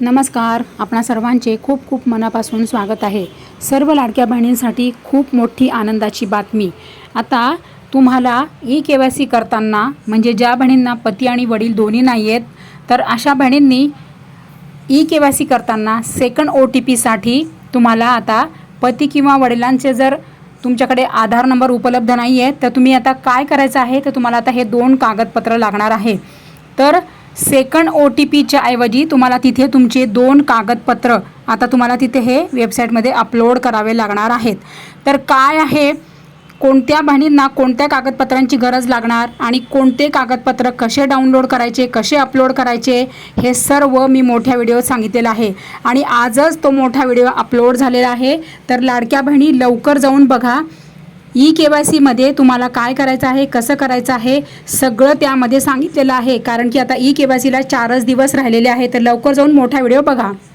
नमस्कार. आपणा सर्वांचे खूप खूप मनापासून स्वागत आहे. सर्व लाडक्या बहिणींसाठी खूप मोठी आनंदाची बातमी. आता तुम्हाला ई के वाय सी करताना म्हणजे ज्या बहिणींना पती आणि वडील दोन्ही नाही आहेत तर अशा बहिणींनी ई के वाय सी करताना सेकंड ओ टी पीसाठी तुम्हाला आता पती किंवा वडिलांचे जर तुमच्याकडे आधार नंबर उपलब्ध नाही आहे तर तुम्ही आता काय करायचं आहे? तर तुम्हाला आता हे दोन कागदपत्र लागणार आहे. तर सेकंड ओ टी पीच्या ऐवजी तुम्हाला तिथे तुमचे दोन कागदपत्र आता तुम्हाला तिथे हे वेबसाईटमध्ये अपलोड करावे लागणार आहेत. तर काय आहे? कोणत्या बहिणींना कोणत्या कागदपत्रांची गरज लागणार आणि कोणते कागदपत्र कसे डाउनलोड करायचे कसे अपलोड करायचे हे सर्व मी मोठ्या व्हिडिओत सांगितलेलं आहे. आणि आजच तो मोठा व्हिडिओ अपलोड झालेला आहे. तर लाडक्या बहिणी लवकर जाऊन बघा. ई के वाय सीमध्ये तुम्हाला काय करायचं आहे कसं करायचं आहे सगळं त्यामध्ये सांगितलेलं आहे. कारण की आता ई के वाय सीला चारच दिवस राहिलेले आहे तर लवकर जाऊन मोठा व्हिडिओ बघा.